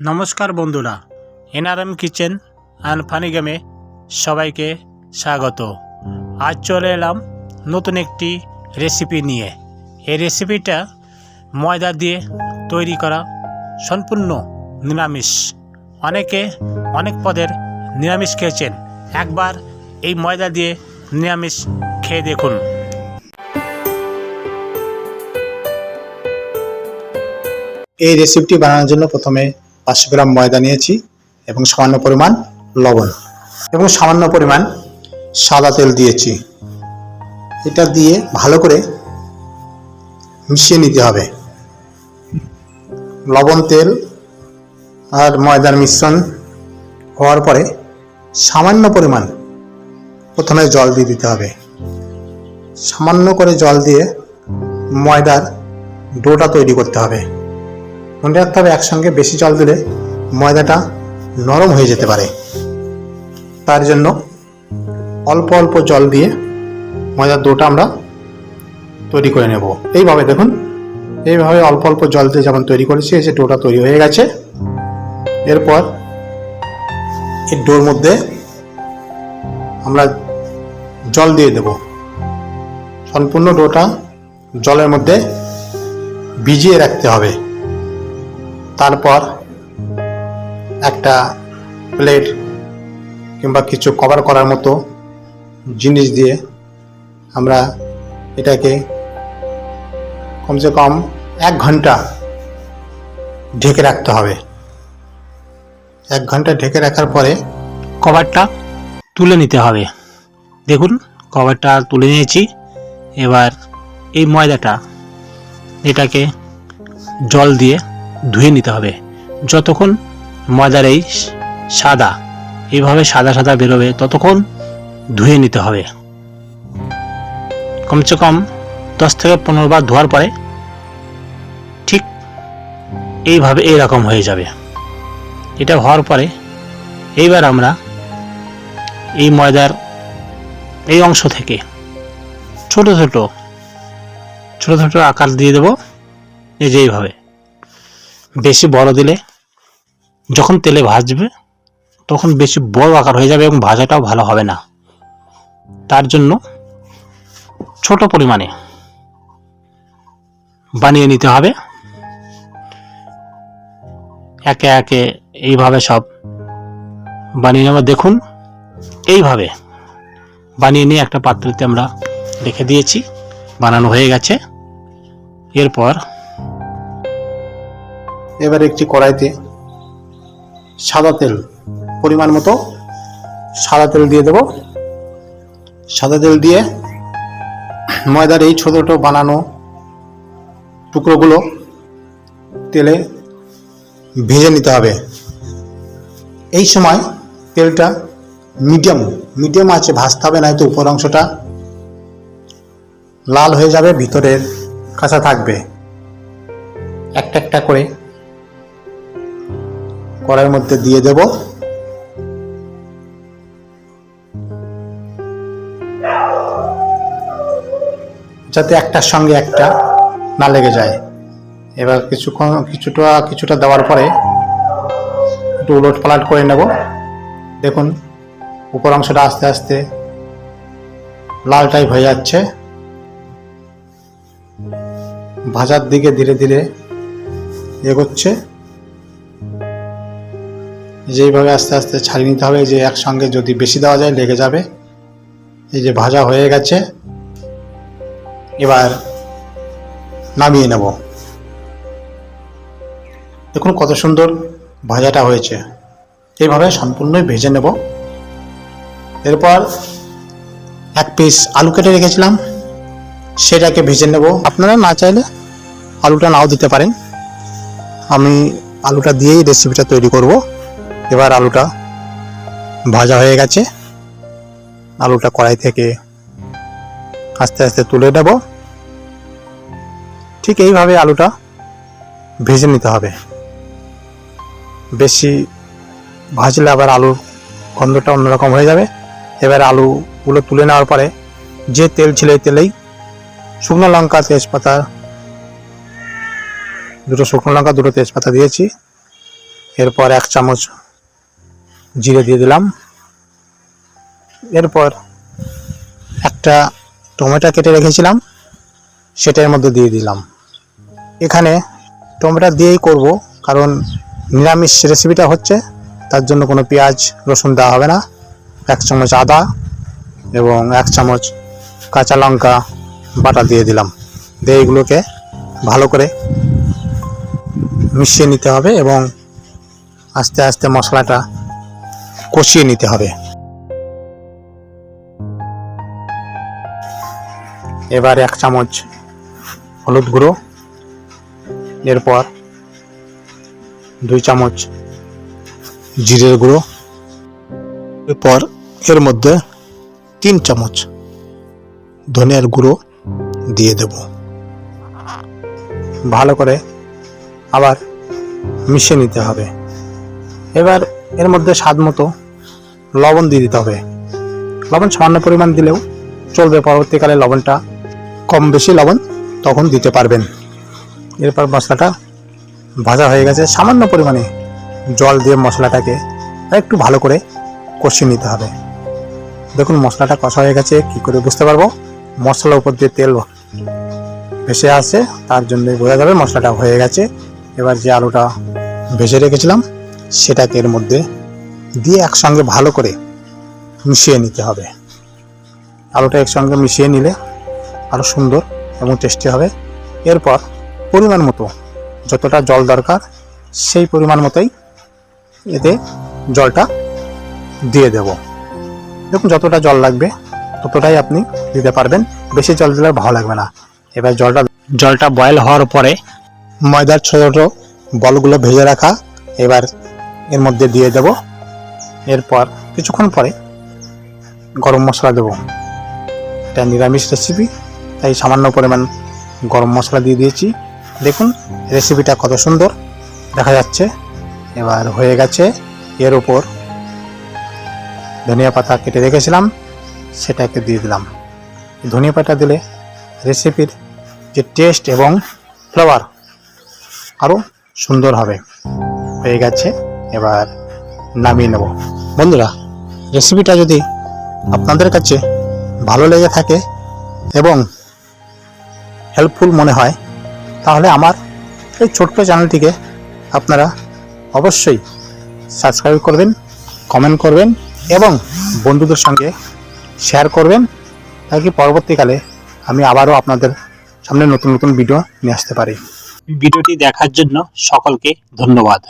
নমস্কার বন্ধুরা, NRM kitchen and funny গেমে সবাইকে স্বাগত। আজ চলে এলাম নতুন একটি রেসিপি নিয়ে। এই রেসিপিটা ময়দা দিয়ে তৈরি করা সম্পূর্ণ নিরামিষ। অনেকে অনেক পদের নিরামিষ খেয়েছেন। একবার এই ময়দা দিয়ে নিরামিষ খেয়ে দেখুন। এই রেসিপিটি বানানোর জন্য প্রথমে পাঁচশো গ্রাম ময়দা নিয়েছি এবং সামান্য পরিমাণ লবণ। এবং সামান্য পরিমাণ সাদা তেল দিয়েছি। এটা দিয়ে ভালো করে মিশিয়ে নিতে হবে। লবণ তেল আর ময়দার মিশ্রণ হওয়ার পরে সামান্য পরিমাণ প্রথমে জল দিয়ে দিতে হবে। সামান্য করে জল দিয়ে ময়দার ডোটা তৈরি করতে হবে। মনে রাখতে হবে একসঙ্গে বেশি জল দিলে ময়দাটা নরম হয়ে যেতে পারে। তার জন্য অল্প অল্প জল দিয়ে ময়দার ডোটা আমরা তৈরি করে নেব। এইভাবে দেখুন, এইভাবে অল্প অল্প জল দিয়ে যেমন তৈরি করেছি, এই যে ডোটা তৈরি হয়ে গেছে। এরপর এই ডোর মধ্যে আমরা জল দিয়ে দেব। সম্পূর্ণ ডোটা জলের মধ্যে ভিজিয়ে রাখতে হবে। তারপর একটা প্লেট কিংবা কিছু কভার করার মতো জিনিস দিয়ে আমরা এটাকে কমসে কম এক ঘণ্টা ঢেকে রাখতে হবে। এক ঘণ্টা ঢেকে রাখার পরে কভারটা তুলে নিতে হবে। দেখুন কভারটা তুলে নিয়েছি। এবার এই ময়দাটা, এটাকে জল দিয়ে ধুয়ে নিতে হবে। যতক্ষণ ময়দার এই সাদা এইভাবে সাদা সাদা বেরোবে, ততক্ষণ ধুয়ে নিতে হবে। কমসে কম দশ থেকে পনেরো বার ধোয়ার পরে ঠিক এইভাবে এইরকম হয়ে যাবে। এটা হওয়ার পরে এইবার আমরা এই ময়দার এই অংশ থেকে ছোট ছোট ছোট ছোট আকার দিয়ে দেব, এই যে এইভাবে। বেশি বড় দিলে যখন তেলে ভাজবে, তখন বেশি বড় আকার হয়ে যাবে এবং ভাজাটাও ভালো হবে না। তার জন্য ছোট পরিমাণে বানিয়ে নিতে হবে। একে একে এইভাবে সব বানিয়ে নেওয়া দেখুন, এইভাবে বানিয়ে নিয়ে একটা পাত্রতে আমরা রেখে দিয়েছি। বানানো হয়ে গেছে। এরপর এবার একটি কড়াইতে সাদা তেল, পরিমাণ মতো সাদা তেল দিয়ে দেব। সাদা তেল দিয়ে ময়দার এই ছোটো ছোটো বানানো টুকরোগুলো তেলে ভেজে নিতে হবে। এই সময় তেলটা মিডিয়াম মিডিয়াম আছে, ভাজতে হবে, নয়তো উপর অংশটা লাল হয়ে যাবে, ভিতরের কাঁচা থাকবে। একটা একটা করে কড়াইয়ের মধ্যে দিয়ে দেব। যাতে একটার সঙ্গে একটা না লেগে যায়। এবার কিছুক্ষণ, কিছুটা কিছুটা দেওয়ার পরে একটু উলট পালাট করে নেব। দেখুন, উপর অংশটা আস্তে আস্তে লাল টাইপ হয়ে যাচ্ছে। ভাজার দিকে ধীরে ধীরে এগোচ্ছে। যেইভাবে আস্তে আস্তে ছাড়িয়ে নিতে হবে, যে একসঙ্গে যদি বেশি দেওয়া যায়, লেগে যাবে। এই যে ভাজা হয়ে গেছে, এবার নামিয়ে নেব। দেখুন কত সুন্দর ভাজাটা হয়েছে। এইভাবে সম্পূর্ণই ভেজে নেব। এরপর এক পিস আলু কেটে রেখেছিলাম, সেটাকে ভেজে নেব। আপনারা না চাইলে আলুটা নাও দিতে পারেন। আমি আলুটা দিয়েই রেসিপিটা তৈরি করব। এবার আলুটা ভাজা হয়ে গেছে। আলুটা কড়াই থেকে আস্তে আস্তে তুলে নেব। ঠিক এইভাবে আলুটা ভেজে নিতে হবে। বেশি ভাজলে আবার আলুর গন্ধটা অন্যরকম হয়ে যাবে। এবার আলুগুলো তুলে নেওয়ার পরে যে তেল ছিল এই তেলেই শুকনো লঙ্কা, তেজপাতা, দুটো শুকনো লঙ্কা, দুটো তেজপাতা দিয়েছি। এরপর এক চামচ জিরে দিয়ে দিলাম। এরপর একটা টমেটো কেটে রেখেছিলাম, সেটার মধ্যে দিয়ে দিলাম। এখানে টমেটো দিয়েই করব, কারণ নিরামিষ রেসিপিটা হচ্ছে, তার জন্য কোনো পেঁয়াজ, রসুন দেওয়া হবে না। এক চামচ আদা এবং এক চামচ কাঁচা লঙ্কা বাটা দিয়ে দিলাম। দিয়ে এগুলোকে ভালো করে মিশিয়ে নিতে হবে এবং আস্তে আস্তে মশলাটা কষিয়ে নিতে হবে। এবার এক চামচ হলুদ গুঁড়ো, এরপর দুই চামচ জিরের গুঁড়ো, এরপর এর মধ্যে তিন চামচ ধনিয়ার গুঁড়ো দিয়ে দেব। ভালো করে আবার মিশিয়ে নিতে হবে। এবার এর মধ্যে স্বাদ মতো লবণ দিয়ে দিতে হবে। লবণ সামান্য পরিমাণ দিলেও চলবে। পরবর্তীকালে লবণটা কম বেশি লবণ তখন দিতে পারবেন। এরপর মশলাটা ভাজা হয়ে গেছে। সামান্য পরিমাণে জল দিয়ে মশলাটাকে একটু ভালো করে কষিয়ে নিতে হবে। দেখুন মশলাটা কষা হয়ে গেছে। কি করে বুঝতে পারব? মশলার উপর দিয়ে তেল ভেসে আসে তার জন্য বোঝা যাবে মশলাটা হয়ে গেছে। এবার যে আলুটা ভেজে রেখেছিলাম সেটাকে এর মধ্যে দিয়ে একসঙ্গে ভালো করে মিশিয়ে নিতে হবে। আলুটা একসঙ্গে মিশিয়ে নিলে আরও সুন্দর এবং টেস্টি হবে। এরপর পরিমাণ মতো যতটা জল দরকার সেই পরিমাণ মতোই এতে জলটা দিয়ে দেব। দেখুন যতটা জল লাগবে ততটাই আপনি দিতে পারবেন। বেশি জল দিলে ভালো লাগবে না। এবার জলটা জলটা বয়েল হওয়ার পরে ময়দার ছোট ছোটো বলগুলো ভেজে রাখা। এবার এর মধ্যে দিয়ে দেব। এরপর কিছুক্ষণ পরে গরম মশলা দেব। এটা নিরামিষ রেসিপি তাই সামান্য পরিমাণ গরম মশলা দিয়ে দিয়েছি। দেখুন রেসিপিটা কত সুন্দর। দেখা যাচ্ছে, এবার হয়ে গেছে। এর ওপর ধনিয়া পাতা কেটে রেখেছিলাম, সেটাকে দিয়ে দিলাম। ধনিয়া পাতা দিলে রেসিপির যে টেস্ট এবং ফ্লেভার আরও সুন্দর হবে। হয়ে গেছে। এবার নামিয়ে নেব। বন্ধুরা রেসিপিটা যদি আপনাদের কাছে ভালো লেগে থাকে এবং হেল্পফুল মনে হয়, তাহলে আমার এই ছোট্ট চ্যানেলটিকে আপনারা অবশ্যই সাবস্ক্রাইব করবেন কমেন্ট করবেন এবং বন্ধুদের সঙ্গে শেয়ার করবেন তাকে পরবর্তীকালে আমি আবারও আপনাদের সামনে নতুন নতুন ভিডিও নিয়ে আসতে পারি। ভিডিওটি দেখার জন্য সকলকে ধন্যবাদ।